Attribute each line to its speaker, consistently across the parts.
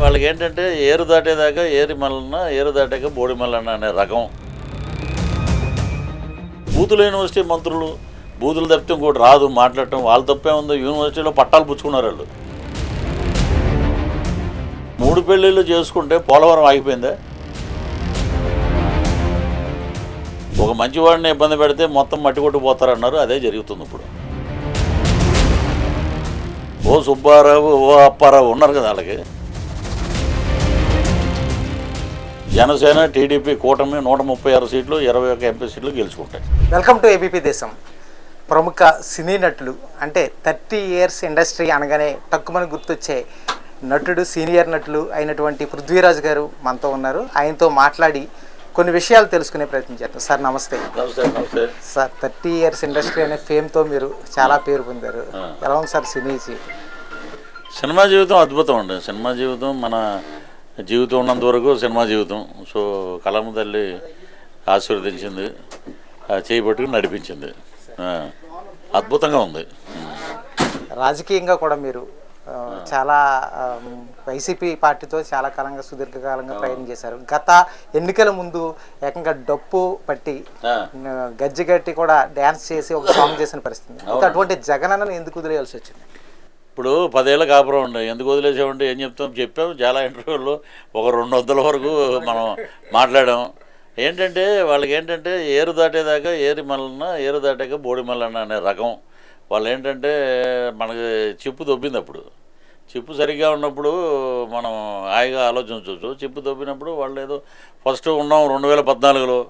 Speaker 1: వాళ్ళకి ఏంటంటే ఏరు దాటేదాకా ఏరి మల్లన్న ఏరు దాటాక బోడి మల్లన్న అనే రకం. బూతుల యూనివర్సిటీ మంత్రులు బూతులు తప్పితే ఇంకోటి రాదు మాట్లాడటం. వాళ్ళ తప్పే ఉంది యూనివర్సిటీలో పట్టాలు పుచ్చుకున్నారు వాళ్ళు. మూడు పెళ్ళిళ్ళు చేసుకుంటే పోలవరం ఆగిపోయిందా? ఒక మంచివాడిని ఇబ్బంది పెడితే మొత్తం మట్టి కొట్టుకుపోతారన్నారు. అదే జరుగుతుంది ఇప్పుడు. ఓ సుబ్బారావు ఓ అప్పారావు ఉన్నారు కదా వాళ్ళకి. జనసేన టీడీపీ కూటమి నూట ముప్పై ఆరు సీట్లు ఇరవై ఒక ఎంపీ సీట్లు గెలుచుకుంటాయి.
Speaker 2: వెల్కమ్ టు ఏబీపీ దేశం. ప్రముఖ సినీ నటులు అంటే థర్టీ ఇయర్స్ ఇండస్ట్రీ అనగానే టక్కుమని గుర్తొచ్చే నటుడు సీనియర్ నటులు అయినటువంటి పృథ్వీరాజ్ గారు మనతో ఉన్నారు. ఆయనతో మాట్లాడి కొన్ని విషయాలు తెలుసుకునే ప్రయత్నం చేద్దాం. సార్ నమస్తే.
Speaker 1: నమస్తే
Speaker 2: సార్ థర్టీ ఇయర్స్ ఇండస్ట్రీ అనే ఫేమ్తో మీరు చాలా పేరు పొందారు. ఎలా ఉంది సార్ సినీ
Speaker 1: సినిమా జీవితం అద్భుతం అండి. సినిమా జీవితం మన జీవితం ఉన్నంత వరకు సినిమా జీవితం. సో కలమ్మ తల్లి ఆశీర్వదించింది. ఆ చేయి పట్టుకుని నడిపించింది. అద్భుతంగా ఉంది.
Speaker 2: రాజకీయంగా కూడా మీరు చాలా వైసీపీ పార్టీతో చాలా కాలంగా సుదీర్ఘకాలంగా ప్రయత్నం చేశారు. గత ఎన్నికల ముందు ఏకంగా డప్పు పట్టి గజ్జి గట్టి కూడా డ్యాన్స్ చేసి ఒక సాంగ్ చేసిన పరిస్థితి అటువంటి జగనన్నను ఎందుకు వదిలేయాల్సి వచ్చింది?
Speaker 1: ఇప్పుడు పదేళ్ళ కాపురం ఉండే ఎందుకు వదిలేసామంటే ఏం చెప్తాం? చెప్పాం. చాలా ఇంటర్వ్యూల్లో ఒక రెండు వందల వరకు మనం మాట్లాడాం. ఏంటంటే వాళ్ళకి ఏంటంటే ఏరు దాటేదాకా ఏరి మల్లన్న ఏరు దాటాక బోడి మల్లన్న అనే రకం. వాళ్ళు ఏంటంటే మనకి చిప్పు దొబ్బింది అప్పుడు. చిప్పు సరిగ్గా ఉన్నప్పుడు మనం హాయిగా ఆలోచించవచ్చు. చిప్పు దొబ్బినప్పుడు వాళ్ళు ఏదో ఫస్ట్ ఉన్నాం రెండు వేల పద్నాలుగులో.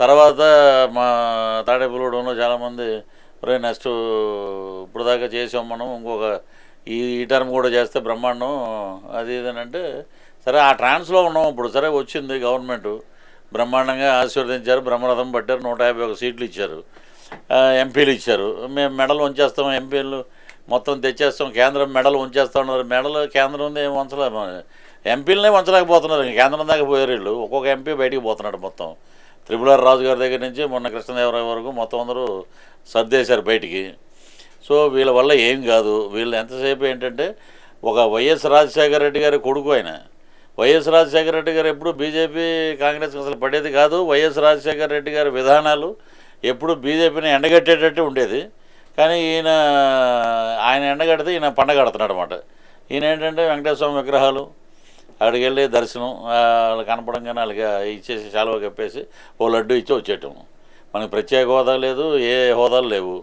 Speaker 1: తర్వాత మా తాడేపులూడంలో చాలామంది రే నెక్స్ట్ ఇప్పుడు దాకా చేసాం మనం. ఇంకొక ఈ ఈ టర్మ్ కూడా చేస్తే బ్రహ్మాండం. అది ఇది సరే ఆ ట్రాన్స్లో ఉన్నాం ఇప్పుడు. సరే వచ్చింది గవర్నమెంట్. బ్రహ్మాండంగా ఆశీర్వదించారు బ్రహ్మరథం పట్టారు నూట యాభై ఒక సీట్లు ఇచ్చారు ఎంపీలు ఇచ్చారు. మేము మెడలు ఉంచేస్తాం ఎంపీలు మొత్తం తెచ్చేస్తాం కేంద్రం మెడలు ఉంచేస్తా ఉన్నారు. మెడలు కేంద్రం ఉంచలే ఎంపీలనే ఉంచలేకపోతున్నారు కేంద్రం దాకా పోయారు వీళ్ళు. ఒక్కొక్క ఎంపీ బయటికి పోతున్నాడు మొత్తం. త్రిపుల రాజు గారి దగ్గర నుంచి మొన్న కృష్ణదేవరాయ వరకు మొత్తం అందరూ సర్దేశారు బయటికి. సో వీళ్ళ వల్ల ఏం కాదు. వీళ్ళు ఎంతసేపు ఏంటంటే ఒక వైఎస్ రాజశేఖర రెడ్డి గారి కొడుకు ఆయన. వైఎస్ రాజశేఖర రెడ్డి గారు ఎప్పుడు బీజేపీ కాంగ్రెస్ అసలు పడేది కాదు. వైఎస్ రాజశేఖర రెడ్డి గారి విధానాలు ఎప్పుడు బీజేపీని ఎండగట్టేటట్టు ఉండేది. కానీ ఈయన ఆయన ఎండగడితే ఈయన పండగడుతున్నాడు అనమాట ఈయన ఏంటంటే వెంకటేశ్వర విగ్రహాలు అక్కడికి వెళ్ళి దర్శనం వాళ్ళు కనపడంగానే వాళ్ళకి ఇచ్చేసి శాలువ కప్పేసి ఓ లడ్డు ఇచ్చి వచ్చేయటం. మనకి ప్రత్యేక హోదా లేదు ఏ హోదాలు లేవు.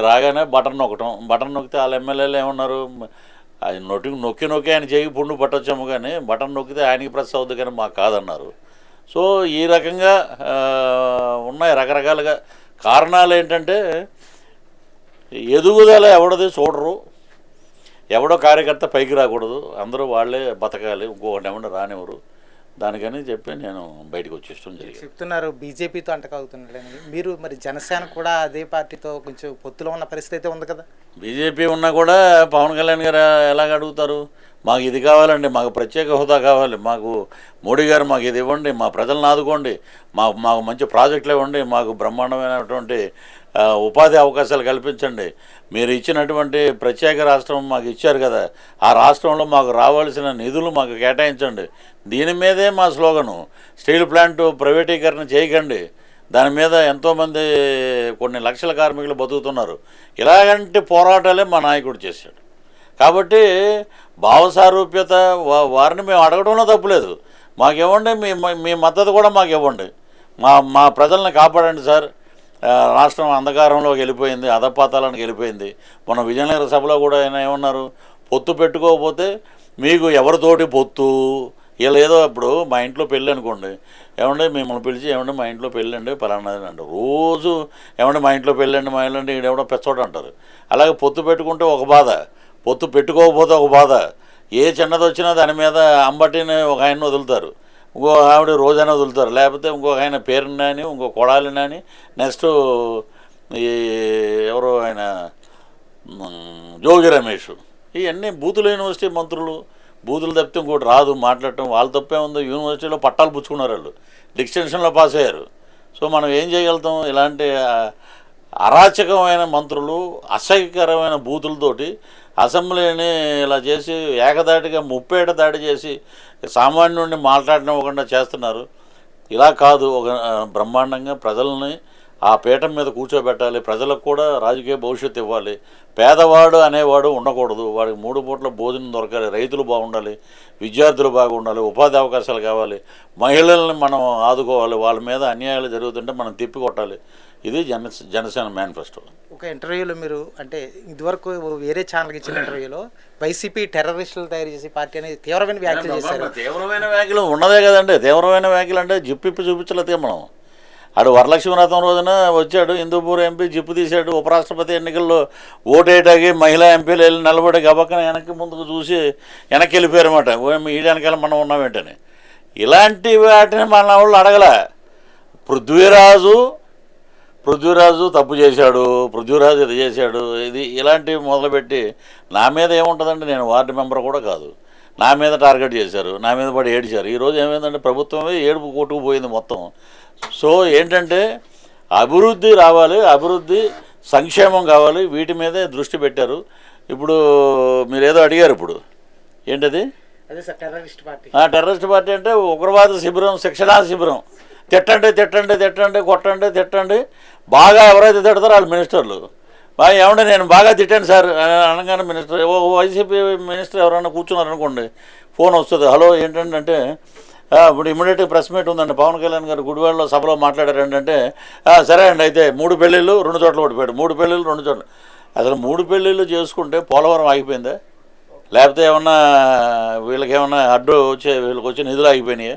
Speaker 1: రాగానే బటన్ నొక్కటం. బటన్ నొక్కితే వాళ్ళ ఎమ్మెల్యేలు ఏమన్నారు? అది నొట్టి నొక్కి నొక్కి ఆయన చేయి పుండు పట్టొచ్చాము కానీ బటన్ నొక్కితే ఆయనకి ప్రెస్ అవుద్ది కానీ మాకు కాదన్నారు. సో ఈ రకంగా ఉన్నాయి రకరకాలుగా కారణాలు ఏంటంటే ఎదుగుదల ఎవడది చూడరు. ఎవడో కార్యకర్త పైకి రాకూడదు. అందరూ వాళ్ళే బతకాలి. ఇంకొకటి ఏమన్నా రానివ్వరు. దానికని చెప్పి నేను బయటకు వచ్చేయడం జరిగింది.
Speaker 2: చెప్తున్నారు బీజేపీతో అంటకాగుతున్నాడని మీరు మరి జనసేన కూడా అదే పార్టీతో కొంచెం పొత్తులో ఉన్న పరిస్థితి అయితే ఉంది కదా?
Speaker 1: బీజేపీ ఉన్నా కూడా పవన్ కళ్యాణ్ గారు ఎలాగ అడుగుతారు? మాకు ఇది కావాలండి మాకు ప్రత్యేక హోదా కావాలి. మాకు మోడీ గారు మాకు ఇది ఇవ్వండి మా ప్రజలను ఆదుకోండి మాకు మాకు మంచి ప్రాజెక్టులు ఇవ్వండి మాకు బ్రహ్మాండమైనటువంటి ఉపాధి అవకాశాలు కల్పించండి. మీరు ఇచ్చినటువంటి ప్రత్యేక రాష్ట్రం మాకు ఇచ్చారు కదా ఆ రాష్ట్రంలో మాకు రావాల్సిన నిధులు మాకు కేటాయించండి. దీని మీదే మా స్లోగను. స్టీల్ ప్లాంట్ ప్రైవేటీకరణ చేయకండి. దాని మీద ఎంతోమంది కొన్ని లక్షల కార్మికులు బతుకుతున్నారు. ఇలాగంటి పోరాటాలే మా నాయకుడు చేశాడు. కాబట్టి భావసారూప్యత వారిని మేము అడగడంలో తప్పులేదు మాకు ఇవ్వండి మీ మీ మద్దతు కూడా మాకు ఇవ్వండి మా మా ప్రజల్ని కాపాడండి సార్. రాష్ట్రం అంధకారంలోకి వెళ్ళిపోయింది అధపాతాలకు వెళ్ళిపోయింది. మన విజయనగర సభలో కూడా ఆయన ఏమన్నారు? పొత్తు పెట్టుకోకపోతే మీకు ఎవరితోటి పొత్తు? ఇలా ఏదో ఇప్పుడు మా ఇంట్లో పెళ్ళి అనుకోండి. ఏమంటే మిమ్మల్ని పిలిచి ఏమంటే మా ఇంట్లో పెళ్ళి అండి పలానా అంటారు రోజు ఏమంటే మా ఇంట్లో పెళ్ళండి మా ఇల్లు అంటే ఈడెవడో పెచ్చోడు అంటారు. అలాగే పొత్తు పెట్టుకుంటే ఒక బాధ. పొత్తు పెట్టుకోకపోతే ఒక బాధ. ఏ చిన్నది వచ్చినా దాని మీద అంబటిని ఒక ఆయన వదులుతారు. ఇంకో ఆవిడ రోజైనా వదులుతారు. లేకపోతే ఇంకొక ఆయన పేరుని కానీ ఇంకో కొడాలిని అని నెక్స్ట్ ఈ ఎవరో ఆయన జోగి రమేష్. ఇవన్నీ బూతుల యూనివర్సిటీ మంత్రులు. బూతులు తప్పితే ఇంకోటి రాదు మాట్లాడటం వాళ్ళ తప్పే ఉంది. యూనివర్సిటీలో పట్టాలు పుచ్చుకున్నారు వాళ్ళు. డిస్టింక్షన్లో పాస్ అయ్యారు. సో మనం ఏం చేయగలుగుతాం? ఇలాంటి అరాచకమైన మంత్రులు అసహ్యకరమైన బూతులతోటి అసెంబ్లీని ఇలా చేసి ఏకదాటిగా ముప్పేట దాడి చేసి సామాన్యుడిని మాట్లాడనివ్వకుండా చేస్తున్నారు. ఇలా కాదు. ఒక బ్రహ్మాండంగా ప్రజల్ని ఆ పీఠం మీద కూర్చోబెట్టాలి. ప్రజలకు కూడా రాజకీయ భవిష్యత్తు ఇవ్వాలి. పేదవాడు అనేవాడు ఉండకూడదు. వాడికి మూడు పూట్ల భోజనం దొరకాలి. రైతులు బాగుండాలి. విద్యార్థులు బాగుండాలి. ఉపాధి అవకాశాలు కావాలి. మహిళల్ని మనం ఆదుకోవాలి. వాళ్ళ మీద అన్యాయాలు జరుగుతుంటే మనం తిప్పి కొట్టాలి. ఇది జన జనసేన మేనిఫెస్టో.
Speaker 2: ఒక ఇంటర్వ్యూలో మీరు అంటే ఇదివరకు వేరే ఛానల్కి ఇచ్చిన ఇంటర్వ్యూలో వైసీపీ టెర్రరిస్టులు తయారు చేసే పార్టీ అని తీవ్రమైన వ్యాఖ్యలు చేశారు.
Speaker 1: తీవ్రమైన వ్యాఖ్యలు ఉన్నదే కదండి. తీవ్రమైన వ్యాఖ్యలు అంటే జిప్పు ఇప్పి చూపించలేదు మనం. ఆడు వరలక్ష్మి వ్రతం రోజున వచ్చాడు హిందూపూర్ ఎంపీ జిప్పు తీశాడు ఉపరాష్ట్రపతి ఎన్నికల్లో ఓటేయటానికి మహిళా ఎంపీలు వెళ్ళి నిలబడి గబక్కన వెనక్కి ముందుకు చూసి వెనక్కి వెళ్ళిపోయారు అనమాట ఈ వెనకాల మనం ఉన్నాం ఏంటని. ఇలాంటి వాటిని మన వాళ్ళు అడగలే. పృథ్వీరాజు పృథ్వీరాజు తప్పు చేశాడు పృథ్వీరాజు ఇది చేశాడు ఇది ఇలాంటివి మొదలుపెట్టి నా మీద ఏముంటుందండి? నేను వార్డు మెంబర్ కూడా కాదు. నా మీద టార్గెట్ చేశారు నా మీద పడి ఏడిచారు. ఈరోజు ఏమైందంటే ప్రభుత్వమే ఏడుపు కొట్టుకుపోయింది మొత్తం. సో ఏంటంటే అభివృద్ధి రావాలి అభివృద్ధి సంక్షేమం కావాలి వీటి మీదే దృష్టి పెట్టారు. ఇప్పుడు మీరు ఏదో అడిగారు ఇప్పుడు. ఏంటది?
Speaker 2: టెర్రరిస్ట్ పార్టీ
Speaker 1: అంటే ఉగ్రవాద శిబిరం శిక్షణా శిబిరం. తిట్టండి తిట్టండి తిట్టండి కొట్టండి తిట్టండి. బాగా ఎవరైతే తిడతారో వాళ్ళు మినిస్టర్లు. బాగా ఏమంటే నేను బాగా తిట్టాను సార్. అనగానే మినిస్టర్ ఓ వైసీపీ మినిస్టర్ ఎవరైనా కూర్చున్నారు అనుకోండి ఫోన్ వస్తుంది. హలో ఏంటంటే ఇప్పుడు ఇమీడియట్గా ప్రెస్ మీట్ ఉందండి. పవన్ కళ్యాణ్ గారు గుడివాడలో సభలో మాట్లాడారు. ఏంటంటే సరే అండి అయితే మూడు పెళ్ళిళ్ళు రెండు చోట్ల ఓడిపోయాడు మూడు పెళ్ళిళ్ళు రెండు చోట్ల. అసలు మూడు పెళ్ళిళ్ళు చేసుకుంటే పోలవరం ఆగిపోయిందా? లేకపోతే ఏమన్నా వీళ్ళకి ఏమన్నా అడ్డు వచ్చే వీళ్ళకి వచ్చే నిధులు ఆగిపోయినాయా?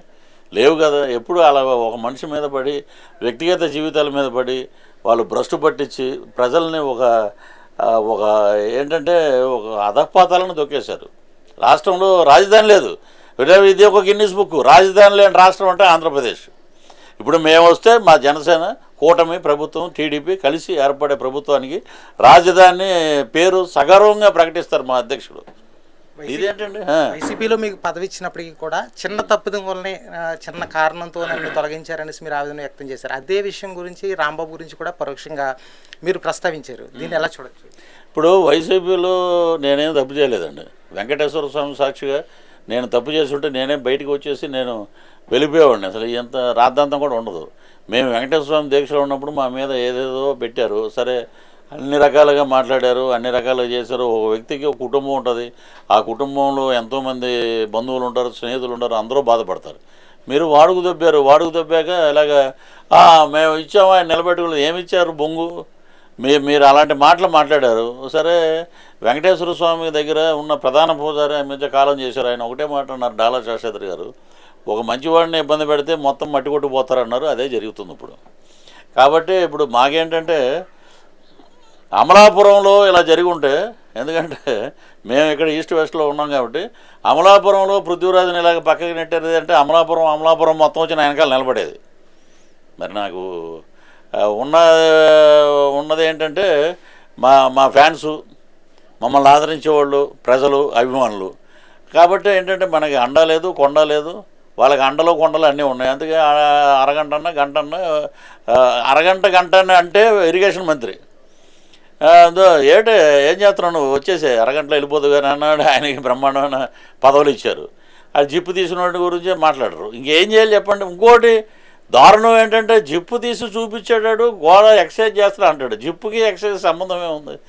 Speaker 1: లేవు కదా. ఎప్పుడు అలా ఒక మనిషి మీద పడి వ్యక్తిగత జీవితాల మీద పడి వాళ్ళు భ్రష్టు పట్టించి ప్రజల్ని ఒక ఒక ఏంటంటే ఒక అధపాతాలను దొక్కేశారు. రాష్ట్రంలో రాజధాని లేదు. ఇది- ఒక గిన్నిస్ బుక్. రాజధాని లేని రాష్ట్రం అంటే ఆంధ్రప్రదేశ్. ఇప్పుడు మేము వస్తే మా జనసేన కూటమి ప్రభుత్వం టీడీపీ కలిసి ఏర్పడే ప్రభుత్వానికి రాజధాని పేరు సగర్వంగా ప్రకటిస్తారు మా అధ్యక్షుడు. ఇదేంటండి.
Speaker 2: వైసీపీలో మీకు పదవి ఇచ్చినప్పటికీ కూడా చిన్న తప్పిదం వల్లనే చిన్న కారణంతో నన్ను తొలగించారనేసి మీరు ఆవేదన వ్యక్తం చేశారు. అదే విషయం గురించి రాంబాబు గురించి కూడా పరోక్షంగా మీరు ప్రస్తావించారు. దీన్ని ఎలా చూడొచ్చు?
Speaker 1: ఇప్పుడు వైసీపీలో నేనేం తప్పు చేయలేదండి. వెంకటేశ్వర స్వామి సాక్షిగా నేను తప్పు చేసి ఉంటే నేనే బయటికి వచ్చేసి నేను వెళ్ళిపోయేవాడిని. అసలు ఎంత రాద్ధాంతం కూడా ఉండదు. మేము వెంకటేశ్వర స్వామి దీక్షలో ఉన్నప్పుడు మా మీద ఏదేదో పెట్టారు. సరే అన్ని రకాలుగా మాట్లాడారు అన్ని రకాలుగా చేశారు. ఒక వ్యక్తికి ఒక కుటుంబం ఉంటుంది. ఆ కుటుంబంలో ఎంతోమంది బంధువులు ఉంటారు స్నేహితులు ఉంటారు అందరూ బాధపడతారు. మీరు వాడుకు దొబ్బారు. వాడుకు దొబ్బాక ఇలాగ మేము ఇచ్చాము ఆయన నిలబెట్టుకోలేదు ఏమి ఇచ్చారు బొంగు? మీ మీరు అలాంటి మాటలు మాట్లాడారు. సరే వెంకటేశ్వర స్వామి దగ్గర ఉన్న ప్రధాన పూజారి ఆయన మధ్య కాలం చేశారు. ఆయన ఒకటే మాట అన్నారు డాలా శాస్త్రి గారు. ఒక మంచివాడిని ఇబ్బంది పెడితే మొత్తం మట్టి కొట్టుకుపోతారన్నారు. అదే జరుగుతుంది ఇప్పుడు. కాబట్టి ఇప్పుడు మాకేంటంటే అమలాపురంలో ఇలా జరిగి ఉంటే ఎందుకంటే మేము ఇక్కడ ఈస్ట్ వెస్ట్లో ఉన్నాం కాబట్టి అమలాపురంలో పృథ్వీరాజుని ఇలాగ పక్కకి నెట్టేది అంటే అమలాపురం అమలాపురం మొత్తం వచ్చి నా వెనకాల నిలబడేది. మరి నాకు ఉన్న ఉన్నది ఏంటంటే మా మా ఫ్యాన్సు మమ్మల్ని ఆదరించేవాళ్ళు ప్రజలు అభిమానులు. కాబట్టి ఏంటంటే మనకి అండ లేదు కొండ లేదు వాళ్ళకి అండలు కొండలు అన్నీ ఉన్నాయి. అందుకే అరగంట అన్న గంట అన్న అరగంట గంట అంటే ఇరిగేషన్ మంత్రి. ఏంటి ఏం చేస్తున్నావు నువ్వు? వచ్చేసే అరగంటలో వెళ్ళిపోదు కానీ అన్నాడు. ఆయనకి బ్రహ్మాండమైన పదవులు ఇచ్చారు. ఆ జిప్పు తీసిన గురించే మాట్లాడరు. ఇంకేం చేయాలి చెప్పండి? ఇంకోటి దారుణం ఏంటంటే జిప్పు తీసి చూపించాడు గోడ ఎక్సర్సైజ్ చేస్తా అంటాడు. జిప్పుకి ఎక్సర్సైజ్ సంబంధం ఏముంది?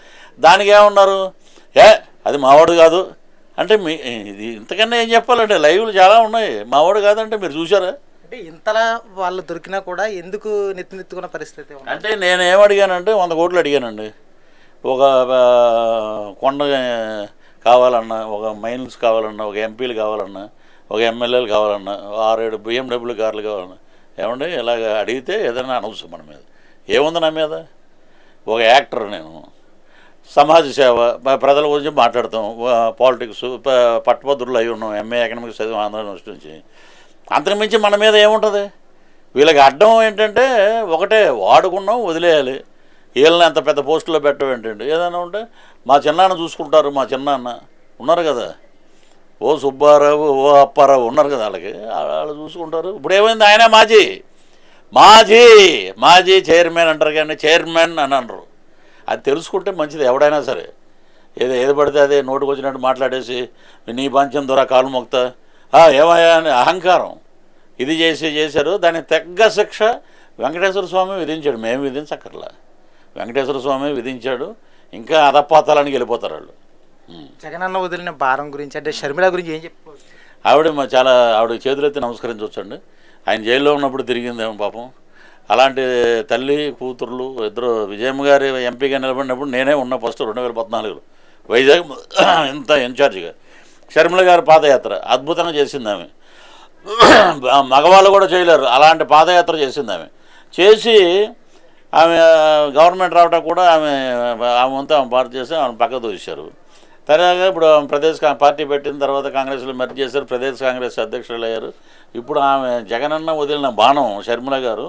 Speaker 1: దానికి ఏమన్నారు? ఏ అది మావాడు కాదు. అంటే మీ ఇది ఇంతకన్నా ఏం చెప్పాలంటే లైవ్లు చాలా ఉన్నాయి. మావాడు కాదంటే మీరు చూసారా
Speaker 2: అంటే ఇంతలా వాళ్ళు దొరికినా కూడా ఎందుకు నెత్తినెత్తుకున్న పరిస్థితి?
Speaker 1: అంటే నేను ఏం అడిగానంటే వంద కోట్లు అడిగానండి. ఒక కొండ కావాలన్నా ఒక మైన్స్ కావాలన్నా ఒక ఎంపీలు కావాలన్నా ఒక ఎమ్మెల్యేలు కావాలన్నా ఆరేడు బిఎండబ్ల్యూ కార్లు కావాలన్నా ఏమండి ఇలాగ అడిగితే ఏదైనా అనవసరం మన మీద. ఏముంది నా మీద? ఒక యాక్టర్ నేను. సమాజ సేవ ప్రజల గురించి మాట్లాడతాం. పాలిటిక్స్ పట్టభద్రులు అయి ఉన్నాం. ఎంఏ ఎకనామిక్స్ చదివాం ఆంధ్ర యూనివర్సిటీ నుంచి. అంతకుమించి మన మీద ఏముంటుంది? వీళ్ళకి అడ్డం ఏంటంటే ఒకటే వాడుకున్నాం వదిలేయాలి. వీళ్ళని అంత పెద్ద పోస్టులో పెట్టడం ఏంటండి? ఏదైనా ఉంటే మా చిన్నాన్న చూసుకుంటారు మా చిన్నాన్న. ఉన్నారు కదా? ఓ సుబ్బారావు ఓ అప్పారావు ఉన్నారు కదా వాళ్ళకి? వాళ్ళు చూసుకుంటారు. ఇప్పుడు ఏమైంది? ఆయన మాజీ. మాజీ మాజీ చైర్మన్ అంటారు కానీ చైర్మన్ అని అనరు. అది తెలుసుకుంటే మంచిది ఎవడైనా సరే. ఏదో ఏది పడితే అదే నోటుకు వచ్చినట్టు మాట్లాడేసి నీ పంచం ద్వారా కాలు మొక్తా ఏమయ్యా అని అహంకారం. ఇది చేసి చేశారు. దాని తగ్గ శిక్ష వెంకటేశ్వర స్వామి విధించాడు. మేము విధించక్కర్లా. వెంకటేశ్వర స్వామి విధించాడు ఇంకా అధపాతాలని వెళ్ళిపోతారు వాళ్ళు.
Speaker 2: జగనన్న వదిలిన భారం గురించి అంటే షర్మిల గురించి ఏం చెప్పుకోవచ్చు
Speaker 1: ఆవిడ మా చాలా ఆవిడ చేతులెత్తి నమస్కరించవచ్చండి ఆయన జైల్లో ఉన్నప్పుడు తిరిగిందేమో పాపం. అలాంటి తల్లి కూతుర్లు ఇద్దరు విజయమ్మ గారి ఎంపీగా నిలబడినప్పుడు నేనే ఉన్నా ఫస్ట్ రెండు వేల పద్నాలుగులో. వైజాగ్ ఇంత ఇన్ఛార్జిగా. షర్మిల గారి పాదయాత్ర అద్భుతంగా చేసింది ఆమె. మగవాళ్ళు కూడా చేయలేరు అలాంటి పాదయాత్ర చేసింది ఆమె. చేసి ఆమె గవర్నమెంట్ రావటం కూడా ఆమె ఆమె అంతా ఆమె పార్టీ చేసి ఆమె పక్క దూశారు తర్వాత ఇప్పుడు ఆమె ప్రదేశ్ పార్టీ పెట్టిన తర్వాత కాంగ్రెస్లో మెర్జ్ చేశారు ప్రదేశ్ కాంగ్రెస్ అధ్యక్షులు అయ్యారు ఇప్పుడు ఆమె జగనన్న వదిలిన బాణం షర్మిల గారు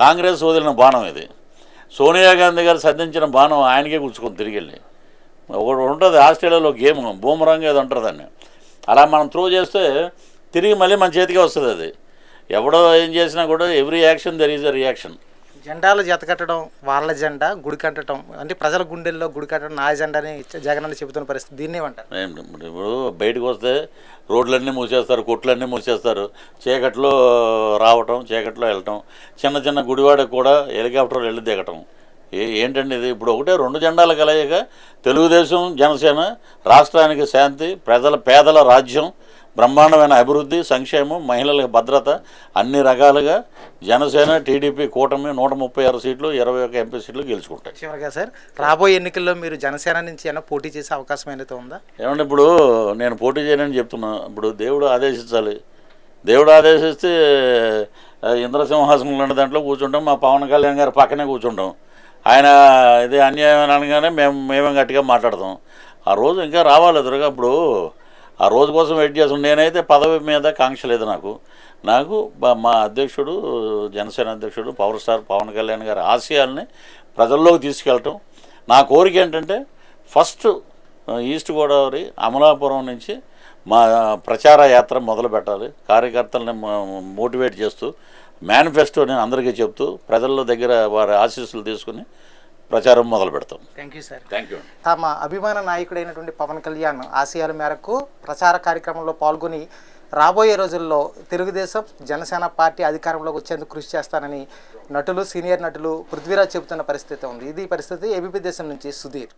Speaker 1: కాంగ్రెస్ వదిలిన బాణం ఇది. సోనియా గాంధీ గారు సంధించిన బాణం ఆయనకే కూర్చుకొని తిరిగి వెళ్ళి ఒకటి ఉంటుంది ఆస్ట్రేలియాలో గేమ్ బూమరంగ్ ఏదో ఉంటుంది దాన్ని. అలా మనం త్రో చేస్తే తిరిగి మళ్ళీ మన చేతికి వస్తుంది అది. ఎవడో ఏం చేసినా కూడా every action there is a reaction.
Speaker 2: జెండాలు జత కట్టడం వాళ్ళ జెండా గుడి కట్టడం అంటే ప్రజల గుండెల్లో గుడి కట్టడం నా జెండాని అని చెబుతున్న పరిస్థితి. దీన్ని ఏమంటారు?
Speaker 1: ఇప్పుడు బయటకు వస్తే రోడ్లన్నీ మూసేస్తారు కొట్లన్నీ మూసేస్తారు. చీకట్లో రావటం చీకట్లో వెళ్ళటం చిన్న చిన్న గుడివాడకు కూడా హెలికాప్టర్లు వెళ్ళి దిగటం. ఏ ఏంటండి ఇది? ఇప్పుడు ఒకటే రెండు జెండాలు కలయిక తెలుగుదేశం జనసేన రాష్ట్రానికి శాంతి ప్రజల పేదల రాజ్యం బ్రహ్మాండమైన అభివృద్ధి సంక్షేమం మహిళలకు భద్రత అన్ని రకాలుగా జనసేన టీడీపీ కూటమి నూట ముప్పై ఆరు సీట్లు ఇరవై ఒక ఎంపీ సీట్లు గెలుచుకుంటాయి.
Speaker 2: చివరిగా సార్ రాబోయే ఎన్నికల్లో మీరు జనసేన నుంచి ఏమైనా పోటీ చేసే అవకాశం ఏదైతే ఉందా?
Speaker 1: ఏమంటే ఇప్పుడు నేను పోటీ చేయనని చెప్తున్నా. ఇప్పుడు దేవుడు ఆదేశించాలి. దేవుడు ఆదేశిస్తే ఇంద్రసింహాసనం లాంటి దాంట్లో కూర్చుంటాం. మా పవన్ కళ్యాణ్ గారు పక్కనే కూర్చుంటాం. ఆయన ఇది అన్యాయం అని అనగానే మేము మేమే గట్టిగా మాట్లాడతాం. ఆ రోజు ఇంకా రావాలి ఎదురుగా. ఇప్పుడు ఆ రోజు కోసం వెయిట్ చేస్తున్నాను. నేనైతే పదవి మీద కాంక్ష లేదు నాకు. నాకు మా అధ్యక్షుడు జనసేన అధ్యక్షుడు పవర్ స్టార్ పవన్ కళ్యాణ్ గారి ఆశయాల్ని ప్రజల్లోకి తీసుకెళ్ళటం. నా కోరిక ఏంటంటే ఫస్ట్ ఈస్ట్ గోదావరి అమలాపురం నుంచి మా ప్రచార యాత్ర మొదలు పెట్టాలి. కార్యకర్తలని మోటివేట్ చేస్తూ మేనిఫెస్టోని అందరికీ చెప్తూ ప్రజల దగ్గర వారి ఆశీస్సులు తీసుకుని ప్రచారం మొదలు పెడతాం.
Speaker 2: Thank you sir
Speaker 1: thank you
Speaker 2: తమ అభిమాన నాయకుడైనటువంటి పవన్ కళ్యాణ్ ఆశయాల మేరకు ప్రచార కార్యక్రమంలో పాల్గొని రాబోయే రోజుల్లో తెలుగుదేశం జనసేన పార్టీ అధికారంలోకి వచ్చేందుకు కృషి చేస్తానని నటులు సీనియర్ నటులు పృథ్వీరాజ్ చెబుతున్న పరిస్థితి ఉంది. ఇది పరిస్థితి. ఏబీపీ దేశం నుంచి సుధీర్.